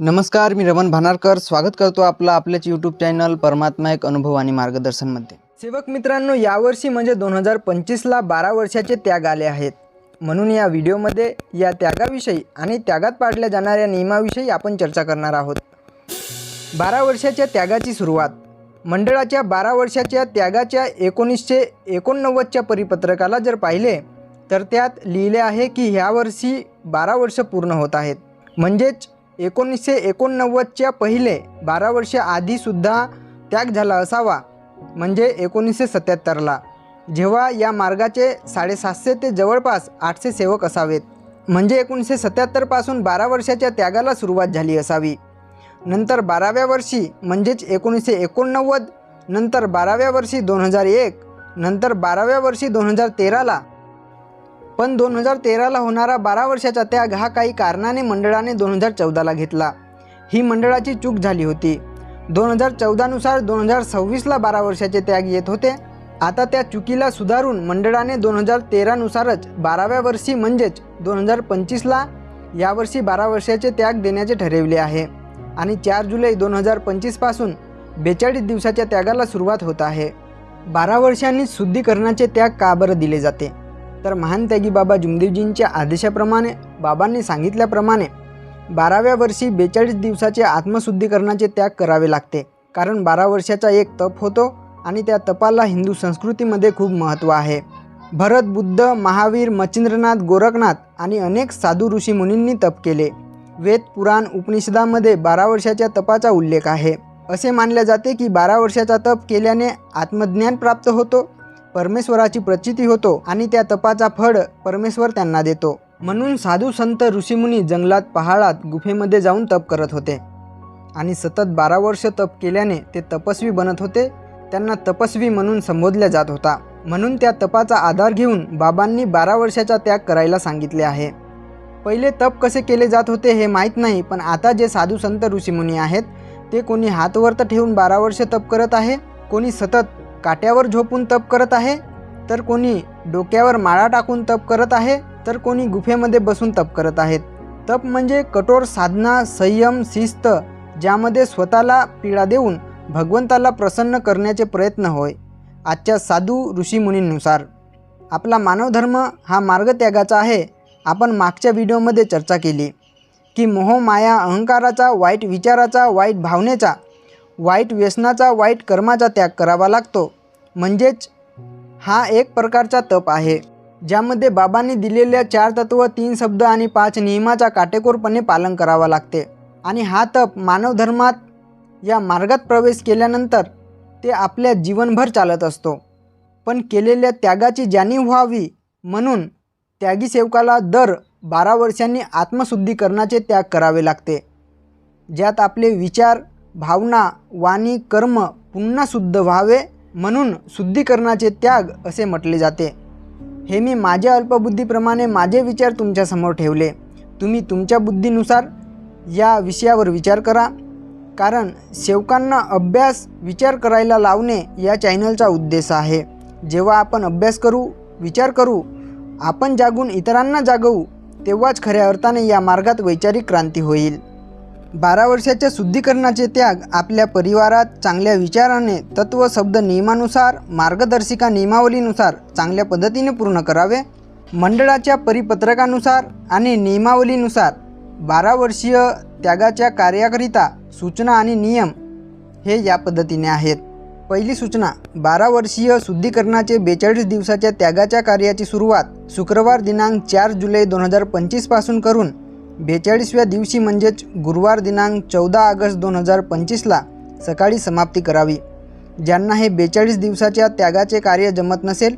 नमस्कार मी रमण भानारकर. स्वागत करतो आपलं आपल्याच यूट्यूब चॅनल परमात्मा एक अनुभव आणि मार्गदर्शनमध्ये. सेवक मित्रांनो यावर्षी म्हणजे दोन हजार पंचवीसला बारा वर्षाचे त्याग आले आहेत. म्हणून या व्हिडिओमध्ये या त्यागाविषयी आणि त्यागात पाडल्या जाणाऱ्या नियमाविषयी आपण चर्चा करणार आहोत. बारा वर्षाच्या त्यागाची सुरुवात. मंडळाच्या बारा वर्षाच्या त्यागाच्या एकोणीसशे एकोणनव्वदच्या परिपत्रकाला जर पाहिले तर त्यात लिहिले आहे की ह्या वर्षी बारा वर्ष पूर्ण होत आहेत. म्हणजेच एकोणीसशे एकोणनव्वदच्या पहिले बारा वर्ष आधीसुद्धा त्याग झाला असावा म्हणजे एकोणीसशे सत्याहत्तरला जेव्हा या मार्गाचे साडेसातशे ते जवळपास आठशे सेवक असावेत. म्हणजे एकोणीसशे सत्याहत्तरपासून बारा वर्षाच्या त्यागाला सुरुवात झाली असावी. नंतर बाराव्या वर्षी म्हणजेच एकोणीसशे एकोणनव्वद नंतर बाराव्या वर्षी दोन हजार एक नंतर बाराव्या वर्षी दोन हजार तेराला पण दोन हजार तेराला होणारा बारा वर्षाचा त्याग हा काही कारणाने मंडळाने दोन हजार चौदाला घेतला. ही मंडळाची चूक झाली होती. दोन हजार चौदानुसार दोन हजार सव्वीसला बारा वर्षाचे त्याग येत होते. आता त्या चुकीला सुधारून मंडळाने दोन हजार तेरानुसारच बाराव्या वर्षी म्हणजेच दोन हजार पंचवीसला यावर्षी बारा वर्षाचे त्याग देण्याचे ठरवले आहे. आणि चार जुलै दोन हजार पंचवीसपासून बेचाळीस दिवसाच्या त्यागाला सुरुवात होत आहे. बारा वर्षांनी शुद्धीकरणाचे त्याग का बरं दिले जाते? तर महान त्यागी बाबा जुमदेवजींच्या आदेशाप्रमाणे बाबांनी सांगितल्याप्रमाणे बाराव्या वर्षी बेचाळीस दिवसाचे आत्मशुद्धीकरणाचे त्याग करावे लागते. कारण बारा वर्षाचा एक तप होतो आणि त्या तपाला हिंदू संस्कृतीमध्ये खूप महत्त्व आहे. भरत बुद्ध महावीर मच्छिंद्रनाथ गोरखनाथ आणि अनेक साधू ऋषी मुनींनी तप केले. वेद पुराण उपनिषदामध्ये बारा वर्षाच्या तपाचा उल्लेख आहे. असे मानले जाते की बारा वर्षाचा तप केल्याने आत्मज्ञान प्राप्त होतो परमेश्वराची प्रचिती होतो आणि त्या तपाचा फळ परमेश्वर त्यांना देतो. म्हणून साधू संत ऋषीमुनी जंगलात पहाडात गुफेमध्ये जाऊन तप करत होते. आणि सतत बारा वर्ष तप केल्याने ते तपस्वी बनत होते. त्यांना तपस्वी म्हणून संबोधल्या जात होता. म्हणून त्या तपाचा आधार घेऊन बाबांनी बारा वर्षाचा त्याग करायला सांगितले आहे. पहिले तप कसे केले जात होते हे माहीत नाही पण आता जे साधू संत ऋषीमुनी आहेत ते कोणी हातवरत ठेवून बारा वर्ष तप करत आहे? कोणी सतत काट्यावर झोपून तप करत आहे? तर कोणी डोक्यावर माळा टाकून तप करत आहे? तर कोणी गुफेमध्ये बसून तप करत आहेत? तप म्हणजे कठोर साधना संयम शिस्त ज्यामध्ये स्वतःला पीडा देऊन भगवंताला प्रसन्न करण्याचे प्रयत्न होय. आजच्या साधू ऋषीमुनींनुसार आपला मानवधर्म हा मार्गत्यागाचा आहे. आपण मागच्या व्हिडिओमध्ये चर्चा केली की मोह माया अहंकाराचा वाईट विचाराचा वाईट भावनेचा वाईट व्यसनाचा वाईट कर्माचा त्याग करावा लागतो. म्हणजेच हा एक प्रकारचा तप आहे ज्यामध्ये बाबांनी दिलेल्या चार तत्व तीन शब्द आणि पाच नियमाचा काटेकोरपणे पालन करावा लागते. आणि हा तप मानवधर्मात या मार्गात प्रवेश केल्यानंतर ते आपल्या जीवनभर चालत असतो. पण केलेल्या त्यागाची जाणीव व्हावी म्हणून त्यागी सेवकाला दर बारा वर्षांनी आत्मशुद्धीकरणाचे त्याग करावे लागते. ज्यात आपले विचार भावना वाणी कर्म पुन्हा शुद्ध व्हावे म्हणून शुद्धीकरणाचे त्याग असे म्हटले जाते. हे मी माझ्या अल्पबुद्धीप्रमाणे माझे विचार तुमच्यासमोर ठेवले. तुम्ही तुमच्या बुद्धीनुसार या विषयावर विचार करा. कारण सेवकांना अभ्यास विचार करायला लावणे या चॅनलचा उद्देश आहे. जेव्हा आपण अभ्यास करू विचार करू आपण जागून इतरांना जागवू तेव्हाच खऱ्या अर्थाने या मार्गात वैचारिक क्रांती होईल. बारा वर्षाच्या शुद्धीकरणाचे त्याग आपल्या परिवारात चांगल्या विचाराने तत्व शब्द नियमानुसार मार्गदर्शिका नियमावलीनुसार चांगल्या पद्धतीने पूर्ण करावे. मंडळाच्या परिपत्रकानुसार आणि नियमावलीनुसार बारा वर्षीय त्यागाच्या कार्याकरिता सूचना आणि नियम हे या पद्धतीने आहेत. पहिली सूचना बारा वर्षीय शुद्धीकरणाचे बेचाळीस दिवसाच्या त्यागाच्या कार्याची सुरुवात शुक्रवार दिनांक चार जुलै दोन हजार पंचवीसपासून करून बेचाळीसव्या दिवशी म्हणजेच गुरुवार दिनांक चौदा ऑगस्ट दोन हजार पंचवीसला सकाळी समाप्ती करावी. ज्यांना हे बेचाळीस दिवसाच्या त्यागाचे कार्य जमत नसेल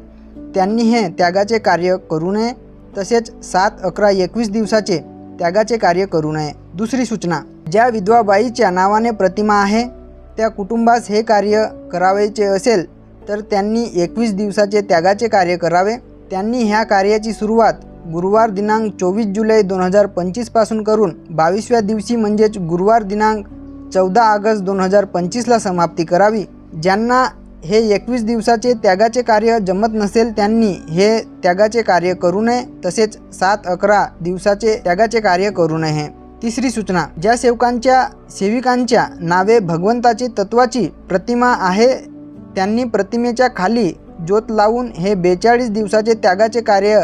त्यांनी हे त्यागाचे कार्य करू नये. तसेच सात अकरा एकवीस दिवसाचे त्यागाचे कार्य करू नये. दुसरी सूचना ज्या विधवाबाईच्या नावाने प्रतिमा आहे त्या कुटुंबास हे कार्य करावयाचे असेल तर त्यांनी एकवीस दिवसाचे त्यागाचे कार्य करावे. त्यांनी ह्या कार्याची सुरुवात गुरुवार दिनांक चोवीस जुलै दोन हजार पंचवीसपासून करून बावीसव्या दिवशी म्हणजेच गुरुवार दिनांक चौदा ऑगस्ट दोन हजार पंचवीसला समाप्ती करावी. ज्यांना हे एकवीस दिवसाचे त्यागाचे कार्य जमत नसेल त्यांनी हे त्यागाचे कार्य करू नये तसेच सात अकरा दिवसाचे त्यागाचे कार्य करू नये. तिसरी सूचना ज्या सेवकांच्या सेविकांच्या नावे भगवंताची तत्वाची प्रतिमा आहे त्यांनी प्रतिमेच्या खाली ज्योत लावून हे बेचाळीस दिवसाचे त्यागाचे कार्य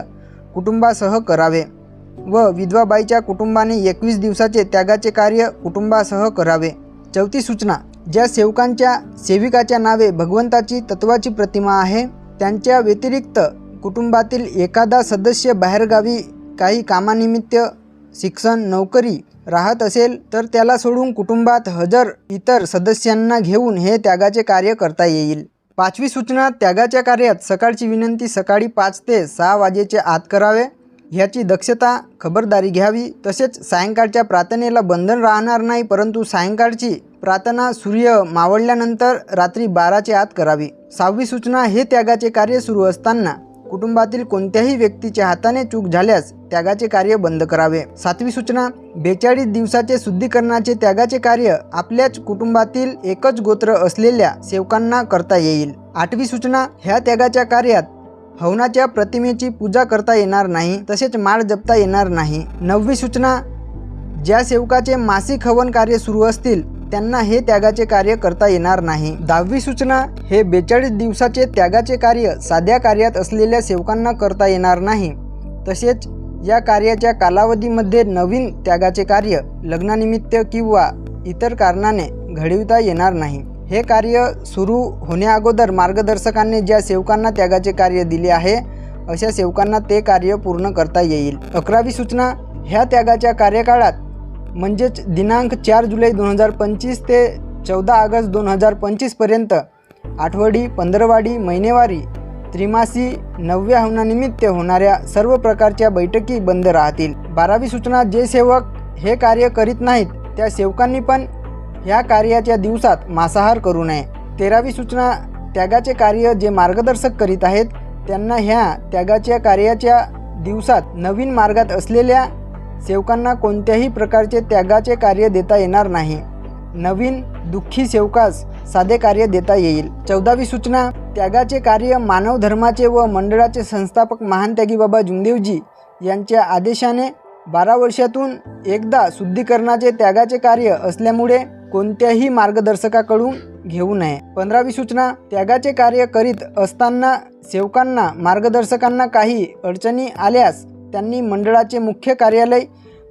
कुटुंबासह करावे व विधवाबाईच्या कुटुंबाने एकवीस दिवसाचे त्यागाचे कार्य कुटुंबासह करावे. चौथी सूचना ज्या सेवकांच्या सेविकाच्या नावे भगवंताची तत्वाची प्रतिमा आहे त्यांच्या व्यतिरिक्त कुटुंबातील एखादा सदस्य बाहेरगावी काही कामानिमित्त शिक्षण नोकरी राहत असेल तर त्याला सोडून कुटुंबात हजर इतर सदस्यांना घेऊन हे त्यागाचे कार्य करता येईल. पाचवी सूचना त्यागाच्या कार्यात सकाळची विनंती सकाळी पाच ते सहा वाजेच्या आत करावे. ह्याची दक्षता खबरदारी घ्यावी. तसेच सायंकाळच्या प्रार्थनेला बंधन राहणार नाही परंतु सायंकाळची प्रार्थना सूर्य मावळल्यानंतर रात्री बाराच्या आत करावी. सहावी सूचना हे त्यागाचे कार्य सुरू असताना कुटुंबातील कोणत्याही व्यक्तीच्या हाताने चूक झाल्यास त्यागाचे कार्य बंद करावे. सातवी सूचना बेचाळीस दिवसाचे शुद्धीकरणाचे त्यागाचे कार्य आपल्याच कुटुंबातील एकच गोत्र असलेल्या सेवकांना करता येईल. आठवी सूचना ह्या त्यागाच्या कार्यात हवनाच्या प्रतिमेची पूजा करता येणार नाही तसेच माळ जपता येणार नाही. नववी सूचना ज्या सेवकाचे मासिक हवन कार्य सुरू असतील त्यांना हे त्यागाचे कार्य करता येणार नाही. दहावी सूचना हे बेचाळीस दिवसाचे त्यागाचे कार्य साध्या कार्यात असलेल्या सेवकांना करता येणार नाही. तसेच या कार्याच्या कालावधीमध्ये नवीन त्यागाचे कार्य लग्नानिमित्त किंवा इतर कारणाने घडविता येणार नाही. हे कार्य सुरू होण्याअगोदर मार्गदर्शकांनी ज्या सेवकांना त्यागाचे कार्य दिले आहे अशा सेवकांना ते कार्य पूर्ण करता येईल. अकरावी सूचना ह्या त्यागाच्या कार्यकाळात म्हणजेच दिनांक चार जुलै दोन हजार पंचवीस ते चौदा ऑगस्ट दोन हजार पंचवीसपर्यंत आठवडी पंधरवाडी महिनेवारी त्रिमासी नवव्या हवनानिमित्त होणाऱ्या सर्व प्रकारच्या बैठकी बंद राहतील. बारावी सूचना जे सेवक हे कार्य करीत नाहीत त्या सेवकांनी पण ह्या कार्याच्या दिवसात मांसाहार करू नये. तेरावी सूचना त्यागाचे कार्य जे मार्गदर्शक करीत आहेत त्यांना ह्या त्यागाच्या कार्याच्या दिवसात नवीन मार्गात असलेल्या सेवकांना कोणत्याही प्रकारचे त्यागाचे कार्य देता येणार नाही. नवीन दुःखी सेवकास साधे कार्य देता येईल. चौदावी सूचना त्यागाचे कार्य मानव धर्माचे व मंडळाचे संस्थापक महान त्यागी बाबा जुंगदेवजी यांच्या आदेशाने बारा वर्षातून एकदा शुद्धीकरणाचे त्यागाचे कार्य असल्यामुळे कोणत्याही मार्गदर्शकाकडून घेऊ नये. पंधरावी सूचना त्यागाचे कार्य करीत असताना सेवकांना मार्गदर्शकांना काही अडचणी आल्यास त्यांनी मंडळाचे मुख्य कार्यालय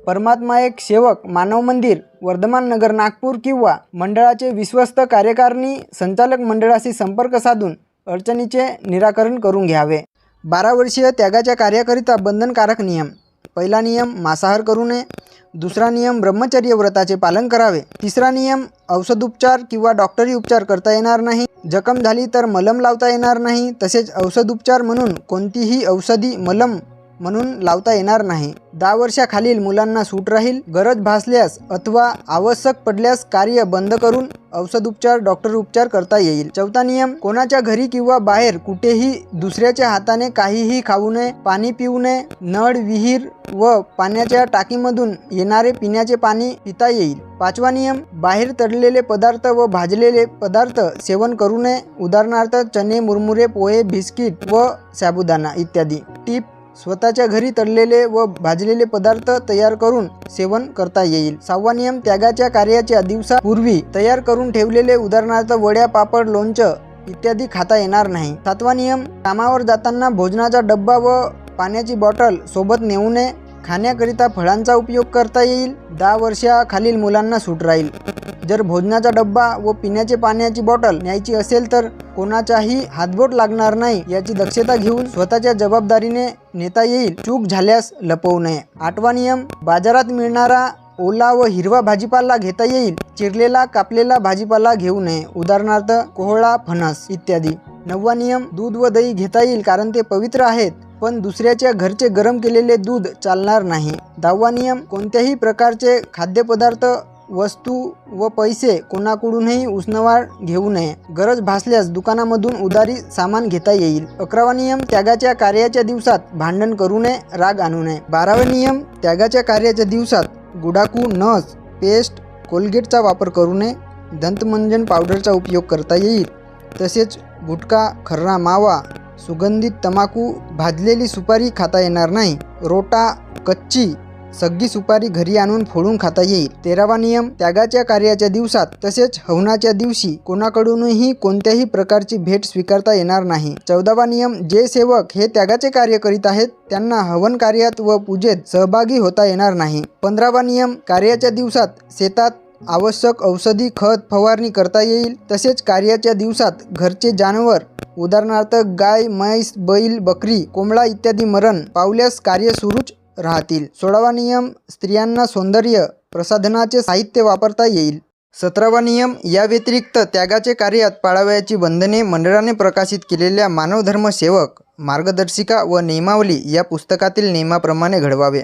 परमात्मा एक सेवक मानव मंदिर वर्धमान नगर नागपूर किंवा मंडळाचे विश्वस्त कार्यकारिणी संचालक मंडळाशी संपर्क साधून अडचणीचे निराकरण करून घ्यावे. बारा वर्षीय त्यागाच्या कार्याकरिता बंधनकारक नियम. पहिला नियम मांसाहार करू नये. दुसरा नियम ब्रह्मचर्य व्रताचे पालन करावे. तिसरा नियम औषधोपचार किंवा डॉक्टरी उपचार करता येणार नाही. जखम झाली तर मलम लावता येणार नाही. तसेच औषधोपचार म्हणून कोणतीही औषधी मलम म्हणून लावता येणार नाही. दहा वर्षाखालील मुलांना सूट राहील. गरज भासल्यास अथवा आवश्यक पडल्यास कार्य बंद करून औषध उपचार डॉक्टर उपचार करता येईल. चौथा नियम कोणाच्या घरी किंवा बाहेर कुठेही दुसऱ्याच्या हाताने काहीही खाऊ नये पाणी पिऊ नये नळ विहीर व पाण्याच्या टाकीमधून येणारे पिण्याचे पाणी पिता येईल. पाचवा नियम बाहेर तळलेले पदार्थ व भाजलेले पदार्थ सेवन करू नये. उदाहरणार्थ चणे मुरमुरे पोहे बिस्किट व साबुदाणा इत्यादी. टीप स्वतःच्या घरी तळलेले व भाजलेले पदार्थ तयार करून सेवन करता येईल. सहावा नियम त्यागाच्या कार्याच्या दिवसापूर्वी तयार करून ठेवलेले उदाहरणार्थ वड्या पापड लोणचं इत्यादी खाता येणार नाही. सातवा नियम कामावर जाताना भोजनाचा डब्बा व पाण्याची बॉटल सोबत नेऊ नये. खाण्याकरिता फळांचा उपयोग करता येईल. दहा वर्षाखालील मुलांना सूट राहील. जर भोजनाचा डब्बा व पिण्याचे पाण्याची बॉटल न्यायची असेल तर कोणाचाही हातबोट लागणार नाही याची दक्षता घेऊन स्वतःच्या जबाबदारीने नेता येईल. चूक झाल्यास लपवू नये. आठवा नियम बाजारात मिळणारा ओला व हिरवा भाजीपाला घेता येईल. चिरलेला कापलेला भाजीपाला घेऊ नये. उदाहरणार्थ कोहळा फणस इत्यादी. नववा नियम दूध व दही घेता येईल कारण ते पवित्र आहेत. पण दुसऱ्याच्या घरचे गरम केलेले दूध चालणार नाही. दहावा नियम कोणत्याही प्रकारचे खाद्यपदार्थ वस्तू व पैसे कोणाकडूनही उसनवार घेऊ नये. गरज भासल्यास दुकानामधून उदारी सामान घेता येईल. अकरावा नियम त्यागाच्या कार्याच्या दिवसात भांडण करू नये राग आणू नये. बारावा नियम त्यागाच्या कार्याच्या दिवसात गुडाकू नस पेस्ट कोलगेटचा वापर करू नये. दंतमंजन पावडरचा उपयोग करता येईल. तसेच गुटखा खर्रा मावा सुगंधित तंबाखू भाजलेली सुपारी खाता येणार नाही. रोटा कच्ची सगळी सुपारी घरी आणून फोडून खाता येईल. तेरावा नियम त्यागाच्या कार्याच्या दिवसात तसेच हवनाच्या दिवशी कोणाकडूनही कोणत्याही प्रकारची भेट स्वीकारता येणार नाही. चौदावा नियम जे सेवक हे त्यागाचे कार्य करीत आहेत त्यांना हवन कार्यात व पूजेत सहभागी होता येणार नाही. पंधरावा नियम कार्याच्या दिवसात शेतात आवश्यक औषधी खत फवारणी करता येईल. तसेच कार्याच्या दिवसात घरचे जानवर उदाहरणार्थ गाय म्हैस बैल बकरी कोंबडा इत्यादी मरण पावल्यास कार्य सुरूच राहतील. सोळावा नियम स्त्रियांना सौंदर्य प्रसाधनाचे साहित्य वापरता येईल. सतरावा नियम या व्यतिरिक्त त्यागाचे कार्यात पाळावयाची बंधने मंडळाने प्रकाशित केलेल्या मानवधर्म सेवक मार्गदर्शिका व नियमावली या पुस्तकातील नियमाप्रमाणे घडवावे.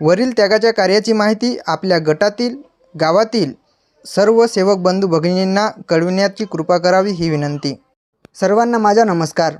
वरील त्यागाच्या कार्याची माहिती आपल्या गटातील गावातील सर्व सेवक बंधू भगिनींना कळविण्याची कृपा करावी ही विनंती. सर्वांना माझा नमस्कार.